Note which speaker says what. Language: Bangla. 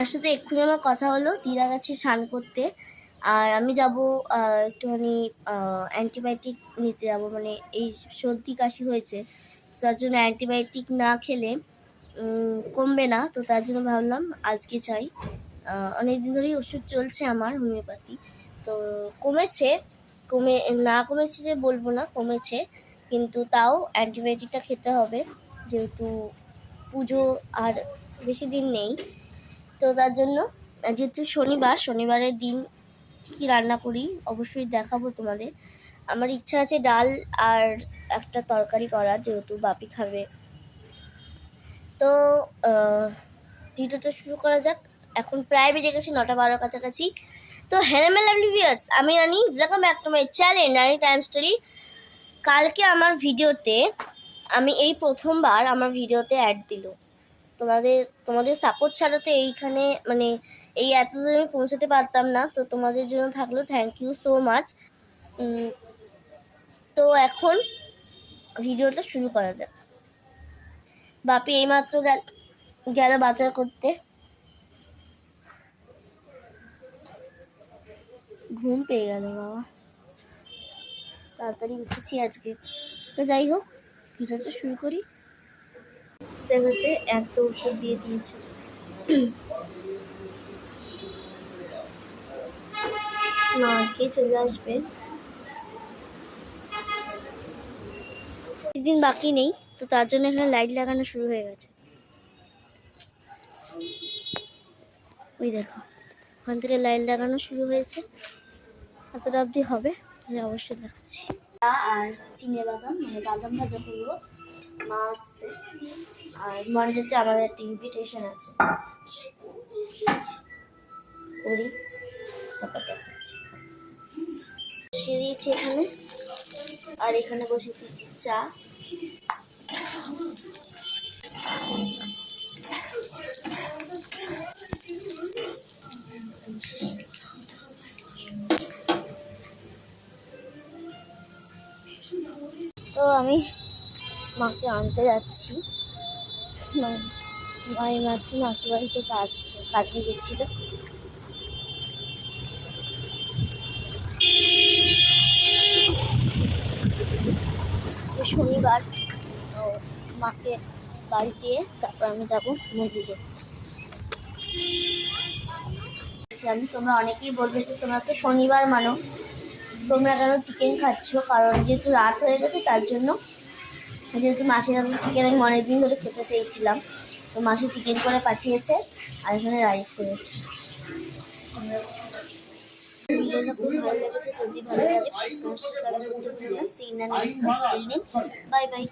Speaker 1: তার সাথে এক্ষুনি আমার কথা হলো, দিদা গেছে স্নান করতে। আর আমি যাব একটুখানি অ্যান্টিবায়োটিক নিতে যাব। মানে এই সর্দি কাশি হয়েছে তার জন্য অ্যান্টিবায়োটিক না খেলে কমবে না। তো তার জন্য ভাবলাম আজকে চাই অনেক দিন ধরেই ওষুধ চলছে আমার হোমিওপ্যাথি। তো কমেছে, কমে, না কমেছে যে বলব না, কমেছে। কিন্তু তাও অ্যান্টিবায়োটিকটা খেতে হবে, যেহেতু পুজো আর বেশি দিন নেই। তো তার জন্য যেহেতু শনিবার, শনিবারের দিন কী রান্না করি অবশ্যই দেখাবো তোমাদের। আমার ইচ্ছা আছে ডাল আর একটা তরকারি করার, যেহেতু বাপি খাবে। তো ভিডিওটা শুরু করা যাক। এখন প্রায় বেজে গেছে, নটা বারো কাছাকাছি। তো হ্যালো লাভলি ভিউয়ার্স আমি Rani. Welcome back to my channel Rani time story কালকে আমার ভিডিওতে, আমি এই প্রথমবার আমার ভিডিওতে অ্যাড দিল। তোমাদের তোমাদের সাপোর্ট ছাড়া তো এইখানে মানে এই এত দূর আমি পৌঁছাতে পারতাম না। তো তোমাদের জন্য থাকল থ্যাংক ইউ সো মাচ তো এখন ভিডিওটা শুরু করা যাক। বাপি এইমাত্র গেল গেল বাজার করতে। ঘুম পেয়ে গেল বাবা। তাড়াতাড়ি উঠেছি আজকে। তো যাই হোক, ভিডিওটা শুরু করি। জায়গাতে এত ওষুধ দিয়ে দিয়েছে। না আজকেই চলে আসবে। দিন বাকি নেই, তো তার জন্য এখানে লাইট লাগানো শুরু হয়ে গেছে। ওই দেখো, ওখান থেকে লাইট লাগানো শুরু হয়েছে। এতটা অবধি হবে, আমি অবশ্যই দেখাচ্ছি। আর চিনে বাদাম মানে বাদাম ভাজা করব। মা আসছে আর মন্ডেতে আমাদের একটা ইনভিটেশন আছে। করি, তারপর দেখাচ্ছি। বসিয়ে দিয়েছি এখানে। আর এখানে বসে দিয়েছি চা? তো আমি মাকে আনতে যাচ্ছি। মা- মা এই মাত্র মাসির বাড়ি আসছে গেছিল। শনিবার মাকে বাড়ি দিয়ে তারপর আমি যাব মন্দিরে আচ্ছা, আমি তোমরা অনেকেই বলবে যে তোমরা তো শনিবার মানো। তোমরা কেন চিকেন খাচ্ছ? কারণ যেহেতু রাত হয়ে গেছে তার জন্য যেহেতু মাসির হাতে চিকেন আমি অনেকদিন ধরে খেতে চেয়েছিলাম, তো মাসি চিকেন করে পাঠিয়েছে আর এখানে রাইস করেছে। Bye bye